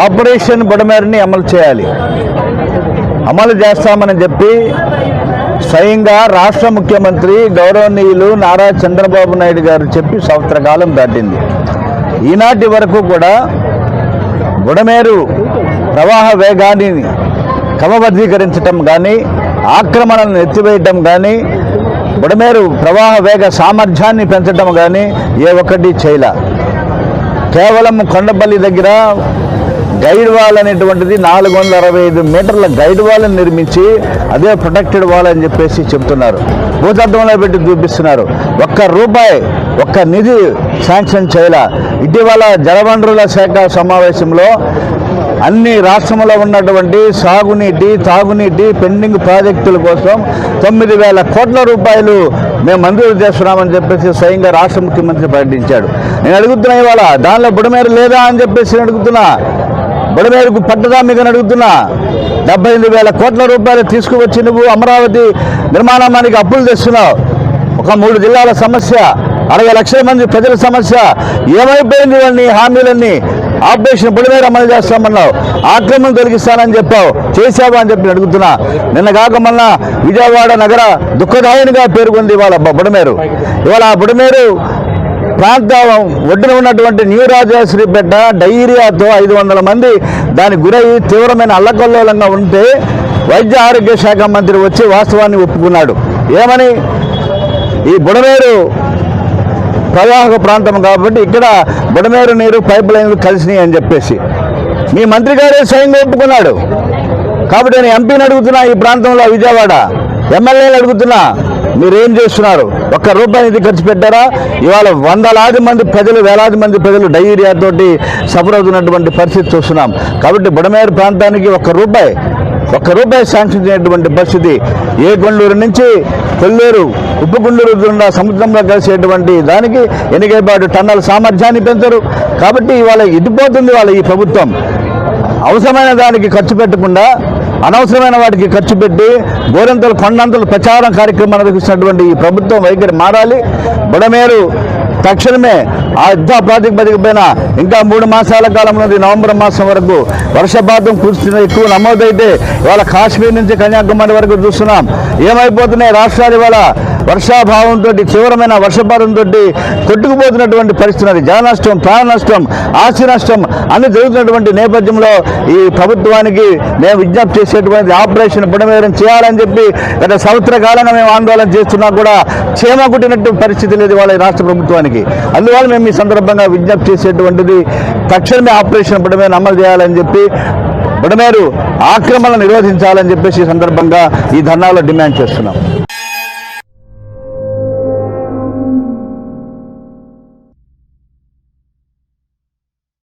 Operation బుడమేరుని అమలు చేయాలి. అమలు చేస్తామని చెప్పి స్వయంగా రాష్ట్ర ముఖ్యమంత్రి గౌరవనీయులు నారా చంద్రబాబు నాయుడు గారు చెప్పి సంవత్సర కాలం దాటింది. ఈనాటి వరకు కూడా బుడమేరు ప్రవాహ వేగాన్ని క్రమబద్ధీకరించటం కానీ ఆక్రమణలను ఎత్తివేయటం కానీ బుడమేరు ప్రవాహ వేగ సామర్థ్యాన్ని పెంచటం కానీ ఏ ఒక్కటి చేయలే. కేవలం కొండపల్లి దగ్గర గైడ్ వాల్ అనేటువంటిది నాలుగు వందల అరవై ఐదు మీటర్ల గైడ్ వాల్ని నిర్మించి అదే ప్రొటెక్టెడ్ వాల్ అని చెప్పేసి చెప్తున్నారు. భూతత్వంలో పెట్టి చూపిస్తున్నారు. ఒక్క రూపాయి ఒక్క నిధి శాంక్షన్ చేయాల. ఇటీవల జలవనరుల శాఖ సమావేశంలో అన్ని రాష్ట్రంలో ఉన్నటువంటి సాగునీటి తాగునీటి పెండింగ్ ప్రాజెక్టుల కోసం తొమ్మిది వేల కోట్ల రూపాయలు మేము మంజూరు చేస్తున్నామని చెప్పేసి స్వయంగా రాష్ట్ర ముఖ్యమంత్రి ప్రకటించాడు. నేను అడుగుతున్నా ఇవాళ దానిలో బుడమేరు లేదా అని చెప్పేసి నేను అడుగుతున్నా. బుడమేరుకు పట్టదా మీకు అని అడుగుతున్నా. డెబ్బై ఎనిమిది వేల కోట్ల రూపాయలు తీసుకువచ్చి నువ్వు అమరావతి నిర్మాణానికి అప్పులు తెస్తున్నావు. ఒక మూడు జిల్లాల సమస్య అరవై లక్షల మంది ప్రజల సమస్య ఏమైపోయింది ఇవన్నీ హామీలన్నీ? ఆపరేషన్ బుడమేరు అమలు చేస్తామన్నావు. ఆక్రమణ తొలగిస్తానని చెప్పావు. చేశావా అని చెప్పి అడుగుతున్నా. నిన్న కాక మొన్న విజయవాడ నగర దుఃఖదాయనిగా పేర్కొంది ఇవాళ బుడమేరు. ఇవాళ ఆ బుడమేరు ప్రాంతం ఒడ్డున ఉన్నటువంటి న్యూ రాజాశ్రీపేట డైరియాతో ఐదు వందల మంది దానికి గురై తీవ్రమైన అల్లకల్లోలంగా ఉంటే వైద్య ఆరోగ్య శాఖ మంత్రి వచ్చి వాస్తవాన్ని ఒప్పుకున్నాడు. ఏమని? ఈ బుడమేరు ప్రవాహక ప్రాంతం కాబట్టి ఇక్కడ బుడమేరు నీరు పైప్ లైన్లు కలిసినాయి అని చెప్పేసి. మీ మంత్రి గారే స్వయంగా ఒప్పుకున్నాడు. కాబట్టి నేను ఎంపీని అడుగుతున్నా ఈ ప్రాంతంలో విజయవాడ. ఎమ్మెల్యేలు అడుగుతున్నా. మీరేం చేస్తున్నారు? ఒక్క రూపాయి ఇది ఖర్చు పెట్టారా? ఇవాళ వందలాది మంది ప్రజలు వేలాది మంది ప్రజలు డైరియాతోటి తోటి సఫర్ అవుతున్నటువంటి పరిస్థితి చూస్తున్నాం. కాబట్టి బుడమేరు ప్రాంతానికి ఒక్క రూపాయి ఒక్క రూపాయి శాంక్షన్ చేయటువంటి పరిస్థితి. ఏ కొండూరు నుంచి కొల్లూరు ఉప్పు గుండూరు గుండా సముద్రంలో కలిసేటువంటి దానికి ఎన్నికైపాటు టన్నుల సామర్థ్యాన్ని పెంచరు. కాబట్టి ఇవాళ ఇటుపోతుంది వాళ్ళ ఈ ప్రభుత్వం. అవసరమైన దానికి ఖర్చు పెట్టకుండా అనవసరమైన వాటికి ఖర్చు పెట్టి గోరంతలు కొండంతలు ప్రచారం కార్యక్రమం నిర్వహిస్తున్నటువంటి ఈ ప్రభుత్వం వైఖరి మారాలి. బుడమేరు తక్షణమే ఆ యుద్ధ ప్రాతిపదిక పైన ఇంకా మూడు మాసాల కాలం నుండి నవంబర్ మాసం వరకు వర్షపాతం కురుస్తున్న ఎక్కువ నమోదైతే ఇవాళ కాశ్మీర్ నుంచి కన్యాకుమారి వరకు చూస్తున్నాం. ఏమైపోతున్నాయి రాష్ట్రాలు ఇవాళ? వర్షాభావంతో తీవ్రమైన వర్షపాతంతో కొట్టుకుపోతున్నటువంటి పరిస్థితి ఉన్నది. నష్టం ప్రాణ నష్టం ఆస్తి నష్టం అన్ని జరుగుతున్నటువంటి నేపథ్యంలో ఈ ప్రభుత్వానికి మేము విజ్ఞప్తి చేసేటువంటి ఆపరేషన్ బుడమేరం చేయాలని చెప్పి గత సంవత్సర కాలంగా మేము ఆందోళన చేస్తున్నా కూడా క్షేమ కుట్టినట్టు పరిస్థితి లేదు వాళ్ళ రాష్ట్ర ప్రభుత్వానికి. అందువల్ల మేము ఈ సందర్భంగా విజ్ఞప్తి చేసేటువంటిది తక్షణమే ఆపరేషన్ బుడమేరం అమలు చేయాలని చెప్పి బుడమేరు ఆక్రమణ నిరోధించాలని చెప్పేసి ఈ సందర్భంగా ఈ ధర్నాలో డిమాండ్ చేస్తున్నాం.